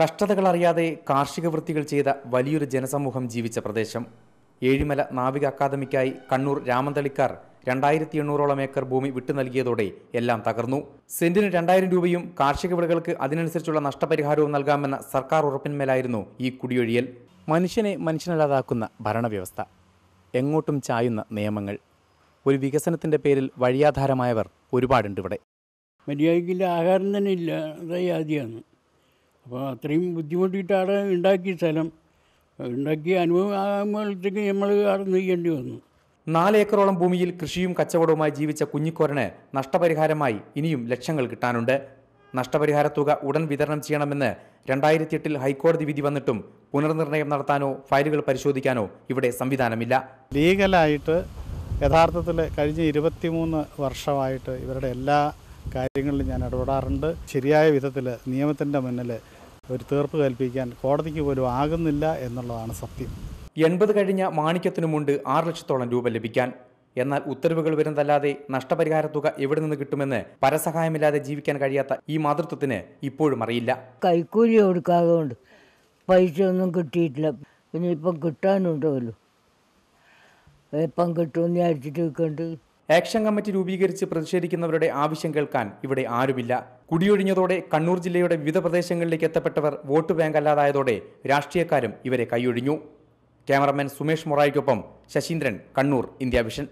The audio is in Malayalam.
കഷ്ടതകൾ അറിയാതെ കാർഷിക വൃത്തികൾ ചെയ്ത വലിയൊരു ജനസമൂഹം ജീവിച്ച പ്രദേശം. ഏഴിമല നാവിക അക്കാദമിക്കായി കണ്ണൂർ രാമന്തളിക്കാർ രണ്ടായിരത്തി എണ്ണൂറോളം ഏക്കർ ഭൂമി വിട്ടു നൽകിയതോടെ എല്ലാം തകർന്നു. സെന്റിന് രണ്ടായിരം രൂപയും കാർഷിക വിളകൾക്ക് അതിനനുസരിച്ചുള്ള നഷ്ടപരിഹാരവും നൽകാമെന്ന സർക്കാർ ഉറപ്പിന്മേലായിരുന്നു ഈ കുടിയൊഴിയൽ. മനുഷ്യനെ മനുഷ്യനല്ലാതാക്കുന്ന ഭരണവ്യവസ്ഥ. എങ്ങോട്ടും ചായുന്ന നിയമങ്ങൾ. ഒരു വികസനത്തിന്റെ പേരിൽ വഴിയാധാരമായവർ ഒരുപാടുണ്ട് ഇവിടെ മര്യാദയ്ക്കില്ല ആഹാരം തന്നെ ഇല്ല. അതായി ആദ്യമാണ് അപ്പോൾ അത്രയും ബുദ്ധിമുട്ടിയിട്ടാണ് ഉണ്ടാക്കിയ സ്ഥലം. ഉണ്ടാക്കിയ അനുഭവമാകുമ്പോഴത്തേക്ക് നമ്മൾ അവിടെ നെയ്യേണ്ടി വന്നു. നാല് ഏക്കറോളം ഭൂമിയിൽ കൃഷിയും കച്ചവടവുമായി ജീവിച്ച കുഞ്ഞിക്കോരന് നഷ്ടപരിഹാരമായി ഇനിയും ലക്ഷങ്ങൾ കിട്ടാനുണ്ട്. നഷ്ടപരിഹാര തുക ഉടൻ വിതരണം ചെയ്യണമെന്ന് രണ്ടായിരത്തി എട്ടിൽ ഹൈക്കോടതി വിധി വന്നിട്ടും പുനർനിർണയം നടത്താനോ ഫയലുകൾ പരിശോധിക്കാനോ ഇവിടെ സംവിധാനമില്ല. ലീഗലായിട്ട് യഥാർത്ഥത്തിൽ കഴിഞ്ഞ ഇരുപത്തിമൂന്ന് വർഷമായിട്ട് ഇവരുടെ എല്ലാ കാര്യങ്ങളിലും ഞാൻ ഇടപെടാറുണ്ട്. ശരിയായ വിധത്തിൽ നിയമത്തിന്റെ മുന്നിൽ ഒരു തീർപ്പ് കൽപ്പിക്കാൻ കോടതിക്ക് പോലും ആകുന്നില്ല എന്നുള്ളതാണ് സത്യം. എൺപത് കഴിഞ്ഞ മാണിക്യത്തിനുമുണ്ട് ആറ് ലക്ഷത്തോളം രൂപ ലഭിക്കാൻ. എന്നാൽ ഉത്തരവുകൾ വരുന്നതല്ലാതെ നഷ്ടപരിഹാര തുക എവിടെ നിന്ന് കിട്ടുമെന്ന് പരസഹായമില്ലാതെ ജീവിക്കാൻ കഴിയാത്ത ഈ മാതൃത്വത്തിന് ഇപ്പോഴും അറിയില്ല. കൈക്കൂലി കൊടുക്കാതെ കൊണ്ട് പൈസ ഒന്നും കിട്ടിയിട്ടില്ല. പിന്നെ ഇപ്പം കിട്ടാനുണ്ടല്ലോ. എപ്പം കിട്ടുമെന്ന് വിചാരിച്ചിട്ട് നിൽക്കണ്ട്. ആക്ഷൻ കമ്മിറ്റി രൂപീകരിച്ച് പ്രതിഷേധിക്കുന്നവരുടെ ആവശ്യം കേൾക്കാൻ ഇവിടെ ആരുമില്ല. കുടിയൊഴിഞ്ഞതോടെ കണ്ണൂർ ജില്ലയുടെ വിവിധ പ്രദേശങ്ങളിലേക്ക് എത്തപ്പെട്ടവർ വോട്ട് ബാങ്ക് അല്ലാതായതോടെ രാഷ്ട്രീയക്കാരും ഇവരെ കൈയൊഴിഞ്ഞു. ക്യാമറമാൻ സുമേഷ് മൊറായിക്കൊപ്പം ശശീന്ദ്രൻ കണ്ണൂർ ഇന്ത്യ വിഷൻ.